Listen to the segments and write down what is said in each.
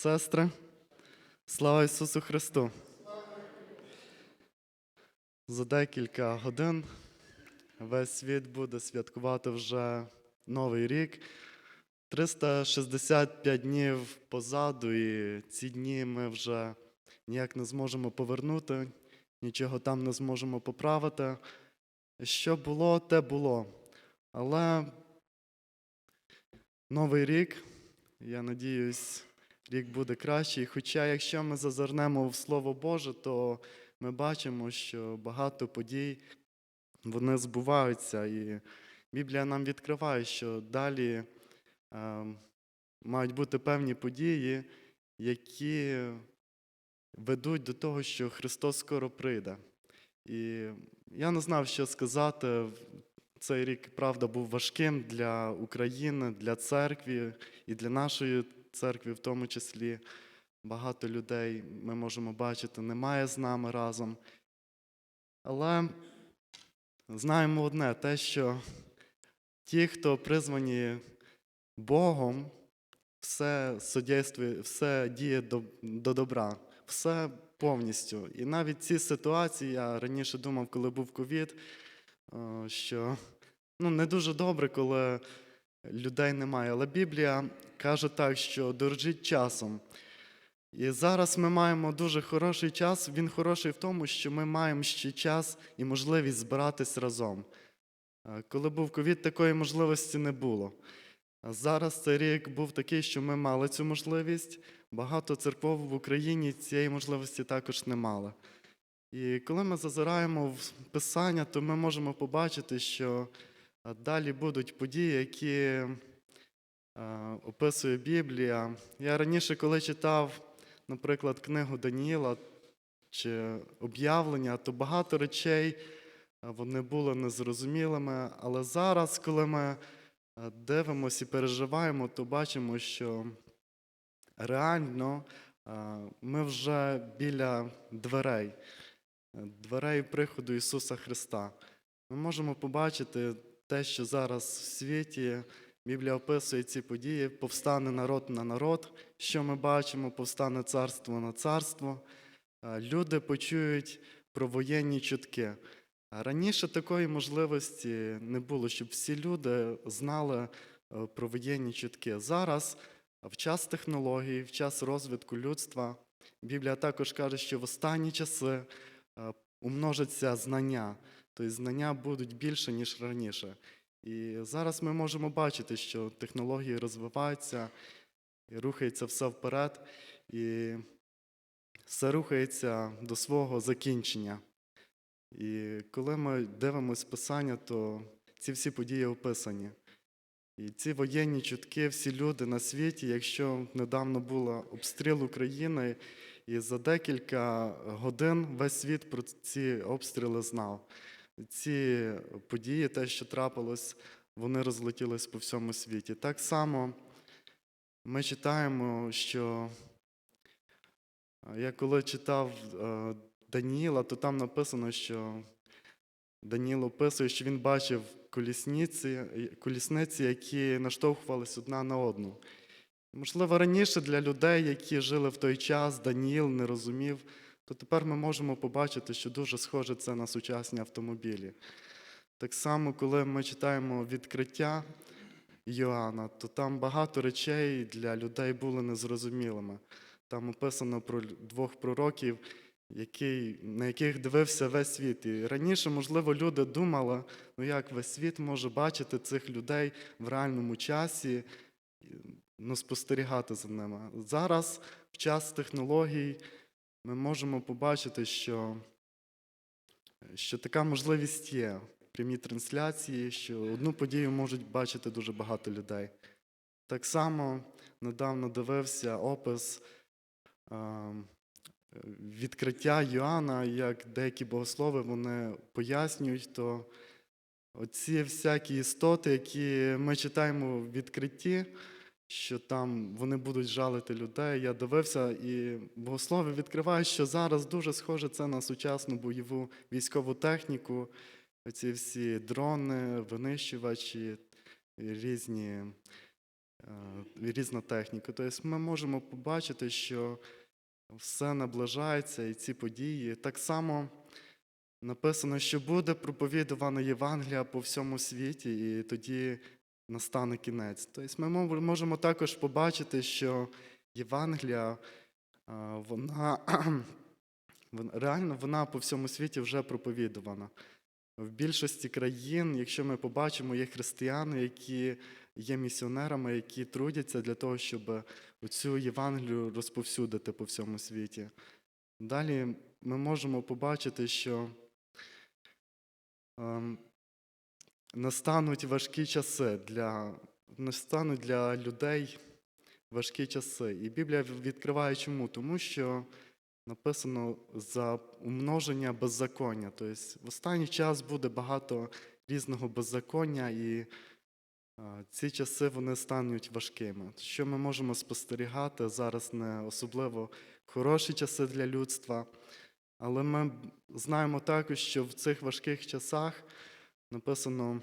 Сестри. Слава Ісусу Христу! За декілька годин весь світ буде святкувати вже Новий рік. 365 днів позаду, і ці дні ми вже ніяк не зможемо повернути, нічого там не зможемо поправити. Що було, те було. Але Новий рік, я надіюсь, рік буде кращий. Хоча, якщо ми зазирнемо в Слово Боже, то ми бачимо, що багато подій вони збуваються. І Біблія нам відкриває, що далі е, мають бути певні події, які ведуть до того, що Христос скоро прийде. І я не знав, що сказати. Цей рік, правда, був важким для України, для церкви і для нашої церкви, в тому числі. Багато людей ми можемо бачити, немає з нами разом. Але знаємо одне: те, що ті, хто призвані Богом, все судействує, все діє до, до добра, все повністю. І навіть ці ситуації, я раніше думав, коли був ковід, е, що ну, не дуже добре, коли людей немає. Але Біблія каже так, що дорожіть часом. І зараз ми маємо дуже хороший час. Він хороший в тому, що ми маємо ще час і можливість збиратись разом. Е, Коли був ковід, такої можливості не було. Зараз цей рік був такий, що ми мали цю можливість. Багато церков в Україні цієї можливості також не мали. І коли ми зазираємо в Писання, то ми можемо побачити, що далі будуть події, які описує Біблія. Я раніше, коли читав, наприклад, книгу Даніїла чи об'явлення, то багато речей вони були незрозумілими. Але зараз, коли ми дивимося і переживаємо, то бачимо, що реально ми вже біля дверей, е, дверей приходу Ісуса Христа. Ми можемо побачити те, що зараз в світі Біблія описує ці події, повстане народ на народ, що ми бачимо, повстане царство на царство. Е, Люди почують про воєнні чутки. Раніше такої можливості не було, щоб всі люди знали е, про воєнні чутки. Зараз, в час технологій, в час розвитку людства, Біблія також каже, що в останні часи е, умножаться знання, тобто знання будуть більше, ніж раніше. І зараз ми можемо бачити, що технології розвиваються, і рухається все вперед, і все рухається до свого закінчення. І коли ми дивимося Писання, то ці всі події описані. І ці воєнні чутки, всі люди на світі, якщо недавно був обстріл України, і за декілька годин весь світ про ці обстріли знав. Ці події, те, що трапилось, вони розлетілись по всьому світі. Так само ми читаємо, що е, я коли читав е, Даніїла, то там написано, що Даніїл описує, що він бачив колісниці, колісниці, які наштовхувались одна на одну. Можливо, раніше для людей, які жили в той час, Даніїл не розумів, то тепер ми можемо побачити, що дуже схоже це на сучасні автомобілі. Так само, коли ми читаємо відкриття Йоанна, то там багато речей для людей були незрозумілими. Там описано про двох пророків, який, на яких дивився весь світ. І раніше, можливо, люди думали, ну як весь світ може бачити цих людей в реальному часі, ну, спостерігати за ними. Зараз, в час технологій, ми можемо побачити, що, що така можливість є. Прямі трансляції, що одну подію можуть бачити дуже багато людей. Так само недавно дивився опис е, відкриття Йоанна, як деякі богослови вони пояснюють, то оці всякі істоти, які ми читаємо в відкритті, що там вони будуть жалити людей. Я дивився, і богослови відкривають, що зараз дуже схоже це на сучасну бойову військову техніку. Оці всі дрони, винищувачі, різні е, різна техніка. Тобто ми можемо побачити, що все наближається і ці події. Так само написано, що буде проповідувана Євангелія по всьому світі, і тоді настане кінець. Тобто ми можемо також побачити, що Євангелія, вона реально вона по всьому світі вже проповідувана. В більшості країн, якщо ми побачимо, є християни, які є місіонерами, які трудяться для того, щоб цю Євангелію розповсюдити по всьому світі. Далі ми можемо побачити, що ем, настануть важкі часи для, настануть для людей важкі часи. І Біблія відкриває чому? Тому що написано за умноження беззаконня. Тобто в останній час буде багато різного беззаконня, і ці часи вони стануть важкими. Що ми можемо спостерігати зараз не особливо хороші часи для людства, але ми знаємо також, що в цих важких часах написано,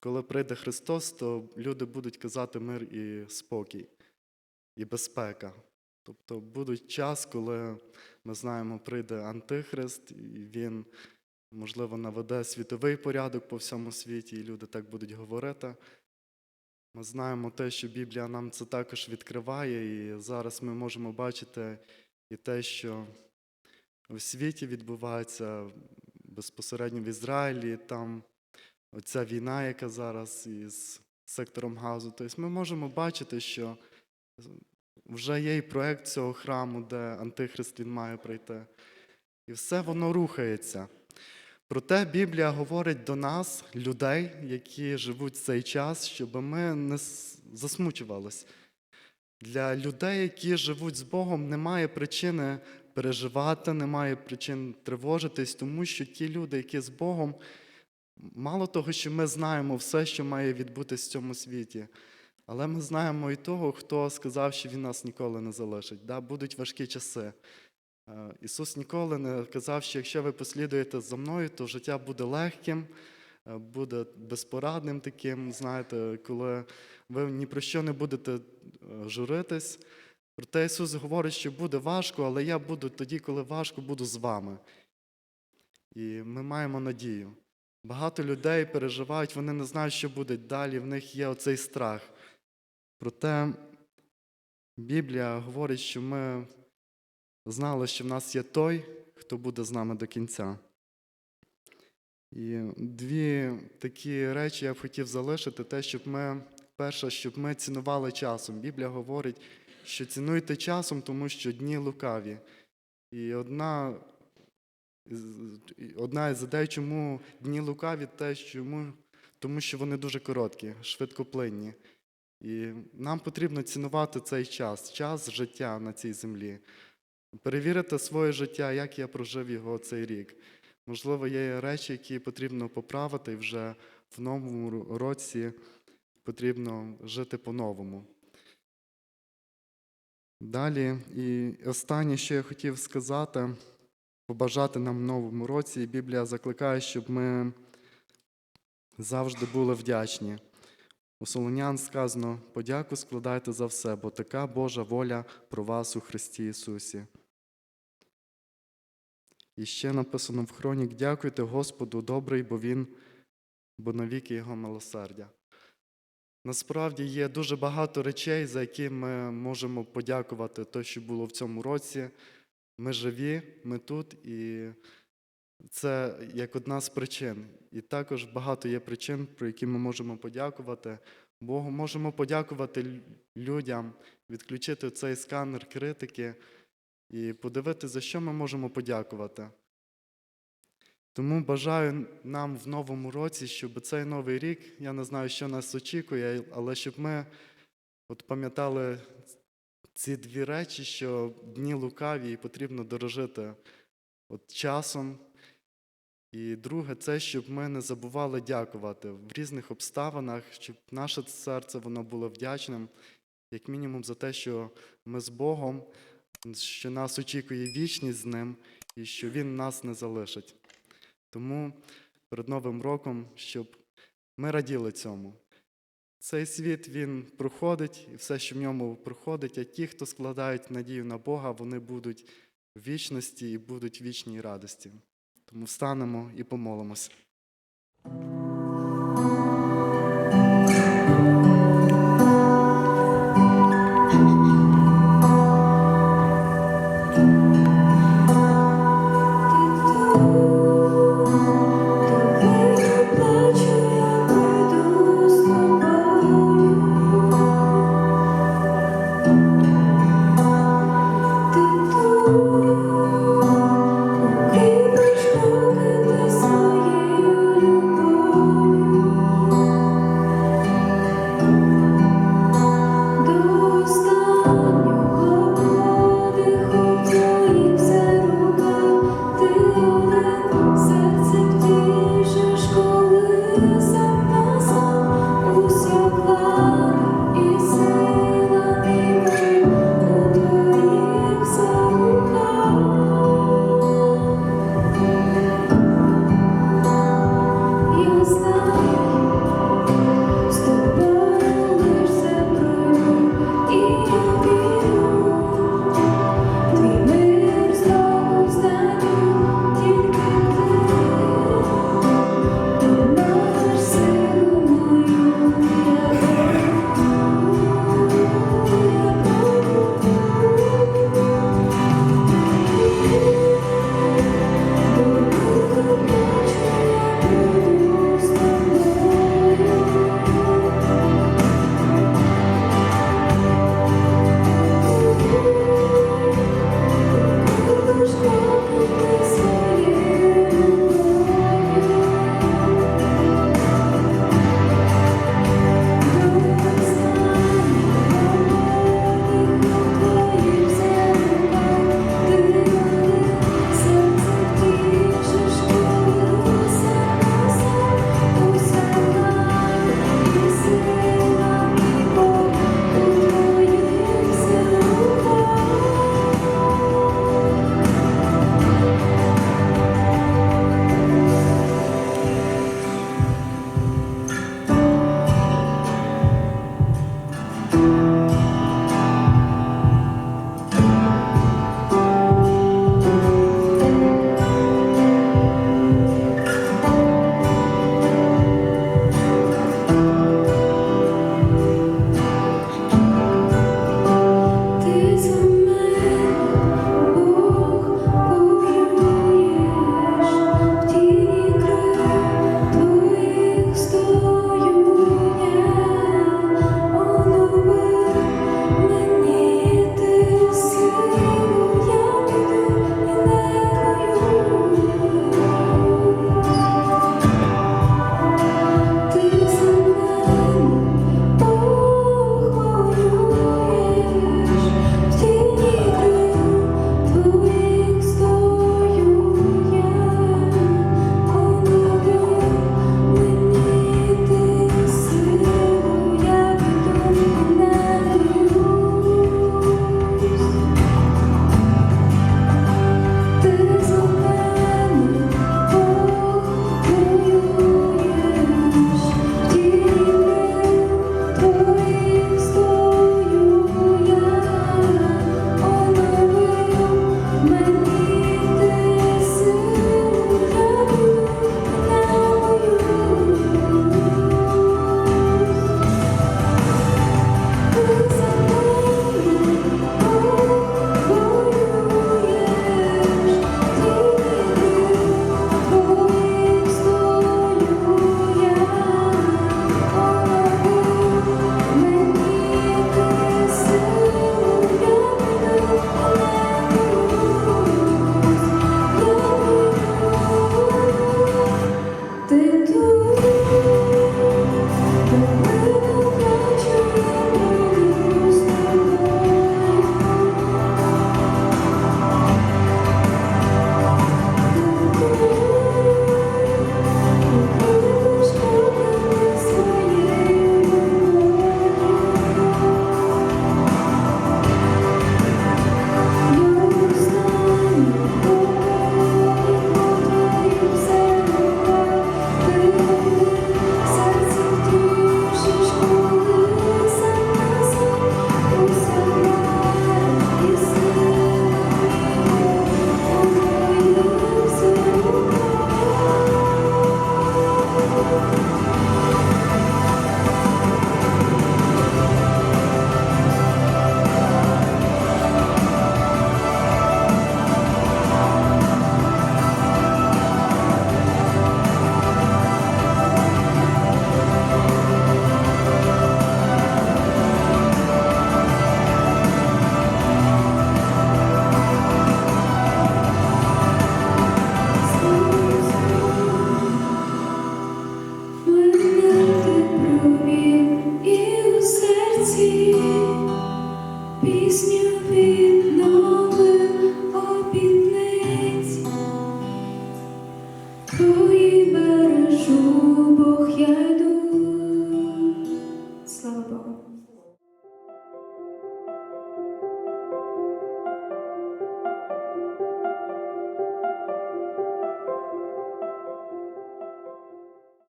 коли прийде Христос, то люди будуть казати мир і спокій, і безпека. Тобто буде час, коли ми знаємо, прийде Антихрист, і він, можливо, наведе світовий порядок по всьому світі, і люди так будуть говорити. Ми знаємо те, що Біблія нам це також відкриває, і зараз ми можемо бачити і те, що в світі відбувається безпосередньо в Ізраїлі, там оця війна, яка зараз із сектором газу. Тобто ми можемо бачити, що вже є і проект цього храму, де Антихрист він має прийти. І все воно рухається. Проте Біблія говорить до нас, людей, які живуть в цей час, щоб ми не засмучувались. Для людей, які живуть з Богом, немає причини переживати, немає причин тривожитись, тому що ті люди, які з Богом, мало того, що ми знаємо все, що має відбутися в цьому світі, але ми знаємо і того, хто сказав, що він нас ніколи не залишить. Да? Будуть важкі часи. Е, Ісус ніколи не казав, що якщо ви послідуєте за мною, то життя буде легким, е, буде безпорадним таким, знаєте, коли ви ні про що не будете е, журитись. Проте Ісус говорить, що буде важко, але я буду тоді, коли важко, буду з вами. І ми маємо надію. Багато людей переживають, вони не знають, що буде далі, в них є оцей страх. Проте Біблія говорить, що ми знали, що в нас є той, хто буде з нами до кінця. І дві такі речі я б хотів залишити: те, щоб ми, перше, щоб ми цінували часом. Біблія говорить, що цінуйте часом, тому що дні лукаві. І одна, одна із ідей, чому дні лукаві, те, чому, тому що вони дуже короткі, швидкоплинні. І нам потрібно цінувати цей час, час життя на цій землі. Перевірити своє життя, як я прожив його цей рік. Можливо, є речі, які потрібно поправити, і вже в новому році потрібно жити по-новому. Далі, і останнє, що я хотів сказати, побажати нам в новому році. Біблія закликає, щоб ми завжди були вдячні. У Солонян сказано: подяку складайте за все, бо така Божа воля про вас у Христі Ісусі. І ще написано в хронік: дякуйте Господу добрий, бо Він, бо навіки Його милосердя. Насправді є дуже багато речей, за які ми можемо подякувати те, що було в цьому році. Ми живі, ми тут, і це як одна з причин. І також багато є причин, про які ми можемо подякувати. Богу можемо подякувати людям, відключити цей сканер критики і подивитися, за що ми можемо подякувати. Тому бажаю нам в новому році, щоб цей новий рік, я не знаю, що нас очікує, але щоб ми от пам'ятали ці дві речі, що дні лукаві і потрібно дорожити от часом. І друге, це щоб ми не забували дякувати в різних обставинах, щоб наше серце воно було вдячним, як мінімум, за те, що ми з Богом, що нас очікує вічність з ним і що Він нас не залишить. Тому перед Новим роком, щоб ми раділи цьому. Цей світ він проходить, і все, що в ньому проходить, а ті, хто складають надію на Бога, вони будуть в вічності і будуть в вічній радості. Тому встанемо і помолимося.